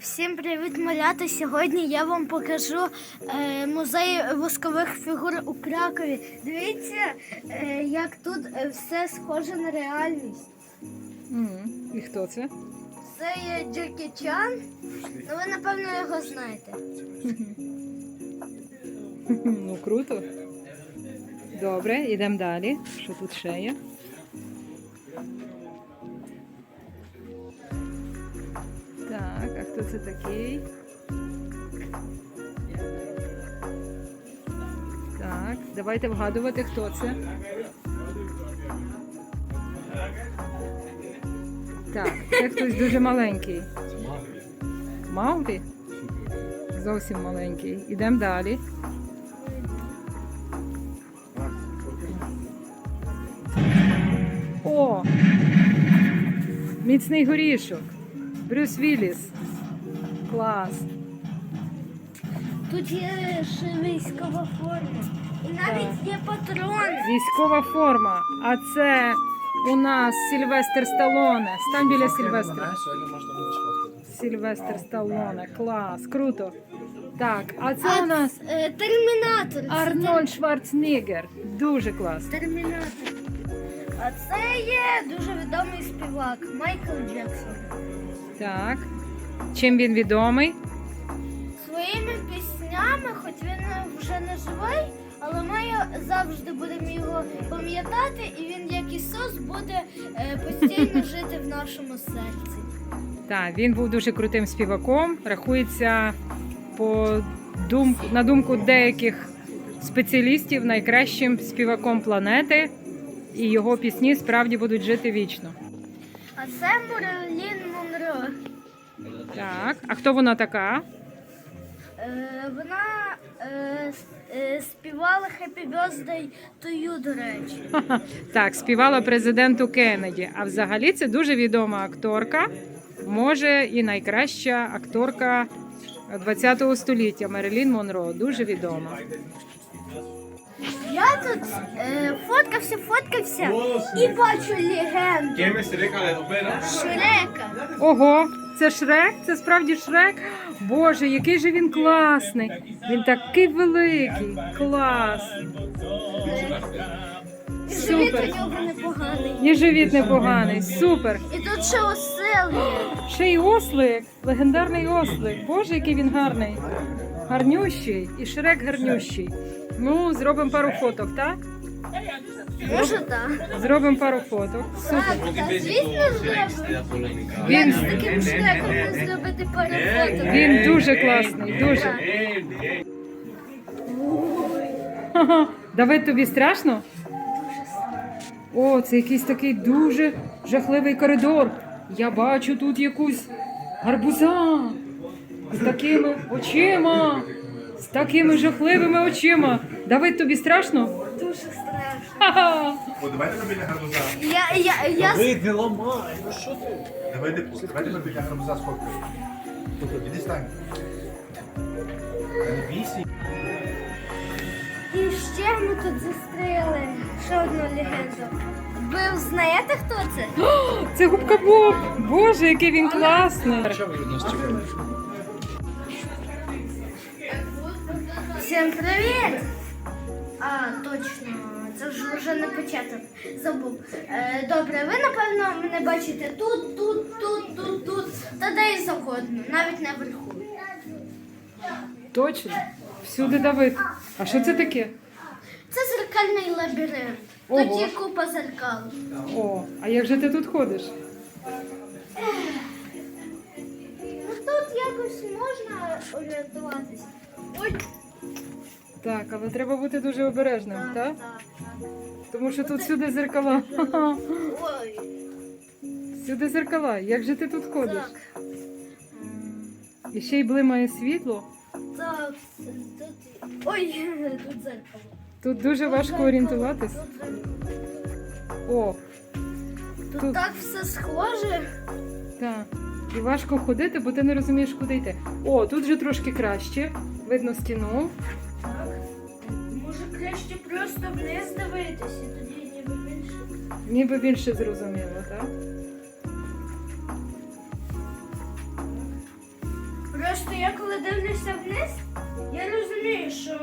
Всім привіт, малята! Сьогодні я вам покажу е, музей воскових фігур у Кракові. Дивіться, е, як тут все схоже на реальність. І хто це? Це є Джекі Чан. Ну, ви напевно його знаєте. Ну круто. Добре, йдемо далі. Що тут ще є? Так, а хто це такий? Так, давайте вгадувати, хто це. Так, це хтось дуже маленький. Мауглі? Зовсім маленький. Ідемо далі. О! Міцний горішок. Брюс Вілліс. Клас. Тут є ще військова форма. І навіть є патрони. Військова форма. А це у нас Сільвестр Сталоне. Стань біля Сільвестра. Сьогодні можна буде сфоткати. Сільвестр Сталоне. Клас. Круто. Так, а це у нас Е, термінатор. Це Арнольд Шварценеггер. Дуже клас. Термінатор. А це є дуже відомий співак Майкл Джексон. Так. Чим він відомий? Своїми піснями, хоч він вже не живий, але ми завжди будемо його пам'ятати, і він, як Ісус, буде е, постійно жити в нашому серці. Так, він був дуже крутим співаком. Рахується по дум... на думку деяких спеціалістів найкращим співаком планети, і його пісні справді будуть жити вічно. А це Монро. Так, а хто вона така? Е, вона е, е, співала Happy Birthday to you, до речі. Так, співала президенту Кеннеді. А взагалі це дуже відома акторка, може і найкраща акторка ХХ століття Мерилін Монро. Дуже відома. Я тут е, фоткався, фоткався і бачу легенду ¿Quién me seré calentopera? Шрека. Ого, це Шрек? Це справді Шрек? Боже, який же він класний! Він такий великий. Клас. Супер. у нього непоганий. І живіт непоганий. Супер. І тут ще осел є. Ще й ослик, легендарний ослик. Боже, який він гарний. Гарнющий. І Шрек гарнющий. Ну, зробимо пару фоток, так? Може так. Зробимо пару фоток. Супер. Так, та, звісно, зробимо. Він, з таким не зробити пару фото? він дуже класний, дуже. Ха-ха. Давид, тобі страшно? О, це якийсь такий дуже жахливий коридор. Я бачу тут якусь гарбуза з такими очима, з такими жахливими очима. Давид, тобі страшно? Дуже страшно. О, давайте ми біля гарбуза. Я, я, я, Ви не ламай, ну що ти? Давайте, давайте ми біля гарбуза сфоткаємо. Іди стань. Та Не бійся. І ще ми тут зустріли ще одну легенду. Ви знаєте, хто це? Це губка Боб. Боже, який він класний. Що ви від нас чекаєте? Всім привіт! А, точно, це вже не початок. Забув. Е, добре, ви напевно мене бачите тут, тут, тут, тут, тут, та де і завгодно, навіть наверху. Точно. Всюди Давид. А що це таке? Це зеркальний лабіринт. Ого. Тут є купа зеркал. О, а як же ти тут ходиш? Ну тут якось можна орієнтуватися. Ой, Так, але треба бути дуже обережним, так, так? так, Тому що тут всюди зеркала. Ой, Всюди зеркала. Як же ти тут ходиш? так. І ще й блимає світло. Так, тут. Ой, тут зеркало. Тут дуже важко орієнтуватись. О, Тут Тут- так все схоже. так. І важко ходити, бо ти не розумієш, куди йти. О, тут вже трошки краще. Видно стіну. Так. Краще просто вниз дивитися, тоді ніби більше. Ніби більше зрозуміло, так? Просто я коли дивлюся вниз, я розумію, що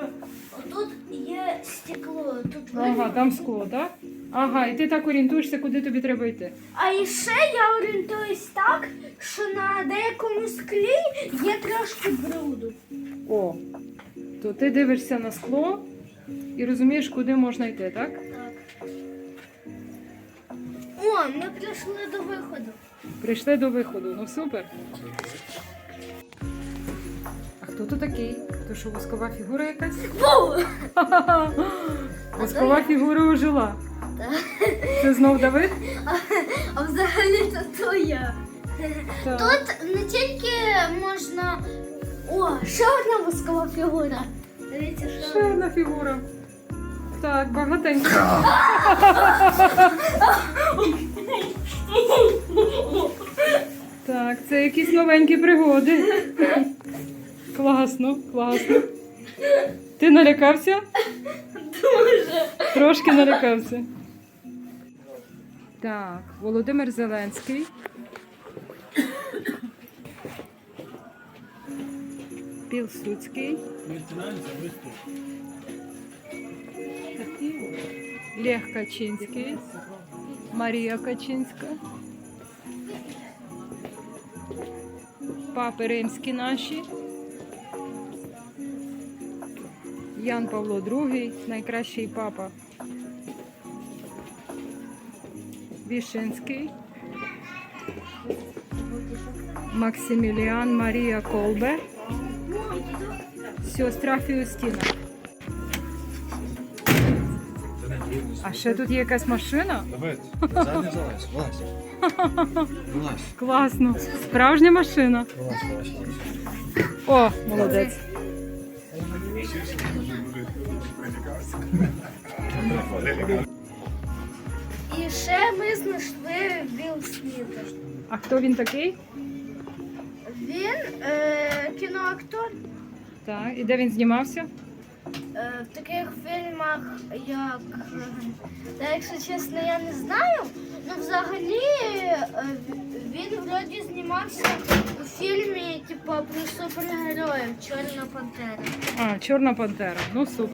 тут є стекло, тут Ага, там скло, так? Ага, і ти так орієнтуєшся, куди тобі треба йти. А і ще я орієнтуюсь так, що на деякому склі є трошки бруду. О, то ти дивишся на скло і розумієш, куди можна йти, так? Так. О, ми прийшли до виходу. Прийшли до виходу, ну супер. А хто то такий? То що воскова фігура якась? Воскова фігура ожила. Так. Це знов Давид? А взагалі то то я. Так. Тут не тільки можна. О, ще одна воскова фігура. Дивіться, Ще що. одна фігура. Так, багатенько. Так, це якісь новенькі пригоди. Класно, класно. Ти налякався? Дуже. Трошки налякався. Так, Володимир Зеленський. Пілсуцький. Лейтенант, виступ. Лех Качинський. Марія Качинська. Папи римські наші. Ян Павло II, найкращий папа. Вішинський. Максиміліан Марія Колбе. Сестра Фіустіна. А ще тут є якась машина? Давид, назад залазь. Класно. Справжня машина. О, молодець. І ще ми знайшли Білл Сміта. А хто він такий? Він е, кіноактор. Так, і де він знімався? Е, в таких фільмах, як. е, Та, якщо чесно, я не знаю. Ну, взагалі, е, він вроді знімався у фільмі, типу, про супергероїв Чорна Пантера. А, Чорна пантера. Ну супер.